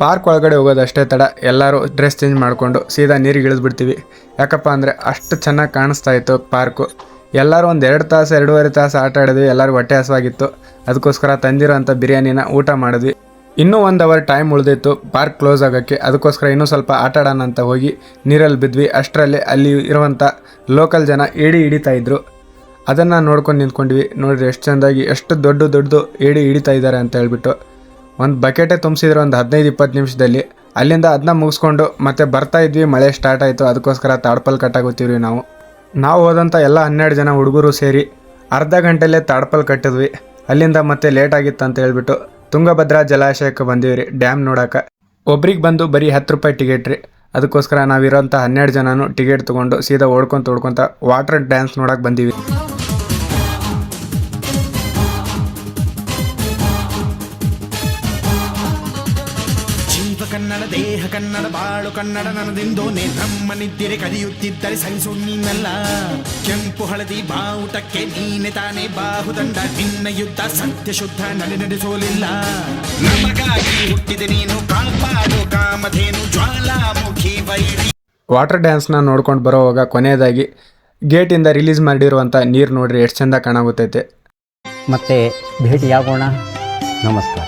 Park ಒಳಗಡೆ ಹೋಗೋದಷ್ಟೇ ತಡ. ಎಲ್ಲರೂ ಡ್ರೆಸ್ ಚೇಂಜ್ ಮಾಡಿಕೊಂಡು ಸೀದಾ ನೀರಿಗೆ ಇಳಿದ್ಬಿಡ್ತೀವಿ. ಯಾಕಪ್ಪ ಅಂದರೆ ಅಷ್ಟು ಚೆನ್ನಾಗಿ ಕಾಣಿಸ್ತಾ ಇತ್ತು ಪಾರ್ಕು. ಎಲ್ಲರೂ ಒಂದು ಎರಡು ತಾಸು, ಎರಡೂವರೆ ತಾಸು ಆಟ ಆಡಿದ್ವಿ. ಎಲ್ಲರೂ ಹೊಟ್ಟೆ ಹಸುವಾಗಿತ್ತು. ಅದಕ್ಕೋಸ್ಕರ ತಂದಿರೋಂಥ ಬಿರಿಯಾನಿನ ಊಟ ಮಾಡಿದ್ವಿ. ಇನ್ನೂ ಒಂದು ಅವರ್ ಟೈಮ್ ಉಳಿದಿತ್ತು ಪಾರ್ಕ್ ಕ್ಲೋಸ್ ಆಗೋಕ್ಕೆ. ಅದಕ್ಕೋಸ್ಕರ ಇನ್ನೂ ಸ್ವಲ್ಪ ಆಟ ಆಡೋಣ ಅಂತ ಹೋಗಿ ನೀರಲ್ಲಿ ಬಿದ್ವಿ. ಅಷ್ಟರಲ್ಲಿ ಅಲ್ಲಿ ಇರುವಂಥ ಲೋಕಲ್ ಜನ ಏಡಿ ಹಿಡಿತಾ ಇದ್ರು. ಅದನ್ನು ನೋಡ್ಕೊಂಡು ನಿಂತ್ಕೊಂಡ್ವಿ. ನೋಡಿರಿ ಎಷ್ಟು ಚೆಂದಾಗಿ, ಎಷ್ಟು ದೊಡ್ಡ ದೊಡ್ಡದು ಏಡಿ ಹಿಡಿತಾ ಇದ್ದಾರೆ ಅಂತ ಹೇಳ್ಬಿಟ್ಟು. ಒಂದು ಬಕೆಟೇ ತುಂಬಿಸಿದ್ರು ಒಂದು ಹದಿನೈದು, ಇಪ್ಪತ್ತು ನಿಮಿಷದಲ್ಲಿ. ಅಲ್ಲಿಂದ ಅದನ್ನ ಮುಗಿಸ್ಕೊಂಡು ಮತ್ತೆ ಬರ್ತಾ ಇದ್ವಿ, ಮಳೆ ಸ್ಟಾರ್ಟ್ ಆಯಿತು. ಅದಕ್ಕೋಸ್ಕರ ತಾಡ್ಪಲ್ ಕಟ್ಟಾಗುತ್ತೀವಿ ನಾವು. ನಾವು ಹೋದಂಥ ಎಲ್ಲ ಹನ್ನೆರಡು ಜನ ಹುಡುಗರು ಸೇರಿ ಅರ್ಧ ಗಂಟೆಲೇ ತಾಡ್ಪಲ್ ಕಟ್ಟಿದ್ವಿ. ಅಲ್ಲಿಂದ ಮತ್ತೆ ಲೇಟ್ ಆಗಿತ್ತು ಅಂತ ಹೇಳ್ಬಿಟ್ಟು ತುಂಗಭದ್ರಾ ಜಲಾಶಯಕ್ಕೆ ಬಂದೀವಿ ರೀ ಡ್ಯಾಮ್ ನೋಡೋಕೆ. ಒಬ್ರಿಗೆ ಬಂದು ಬರೀ ಹತ್ತು ರೂಪಾಯಿ ಟಿಕೆಟ್ ರೀ. ಅದಕ್ಕೋಸ್ಕರ ನಾವಿರೋಂಥ ಹನ್ನೆರಡು ಜನನು ಟಿಕೆಟ್ ತೊಗೊಂಡು ಸೀದಾ ಓಡ್ಕೊಂತ ಓಡ್ಕೊಂತ ವಾಟರ್ ಡ್ಯಾನ್ಸ್ ನೋಡಕ್ಕೆ ಬಂದೀವಿ. ಕನ್ನಡ ದೇಹ ಕನ್ನಡ ಬಾಳು ಕನ್ನಡ ನನದಿಂದು ನಮ್ಮ ನಿದ್ದಿರೆ ಕದಿಯುತ್ತಿದ್ದರೆ ಸಹಿಸು ನೀನಲ್ಲ ಕೆಂಪು ಹಳದಿ ಬಾವುಟಕ್ಕೆ ನೀನೆ ತಾನೇ ಬಾಹುದಂಡ. ನಿನ್ನ ಯುದ್ಧ ಸತ್ಯ ಶುದ್ಧ ನಡೆ ನಡೆಸೋಲಿಲ್ಲ. ನಮಗಾಗಿ ಹುಟ್ಟಿದೆ ನೀನು ಕಾಪಾಡು ಕಾಮಧೇನು ಜ್ವಾಲಾಮುಖಿ ವೈರಿ. ವಾಟರ್ ಡ್ಯಾನ್ಸ್ನ ನೋಡ್ಕೊಂಡು ಬರೋವಾಗ ಕೊನೆಯದಾಗಿ ಗೇಟಿಂದ ರಿಲೀಸ್ ಮಾಡಿರುವಂಥ ನೀರು ನೋಡ್ರಿ ಎಷ್ಟು ಚಂದ ಕಾಣಾಗುತ್ತೈತೆ. ಮತ್ತೆ ಭೇಟಿಯಾಗೋಣ. ನಮಸ್ಕಾರ.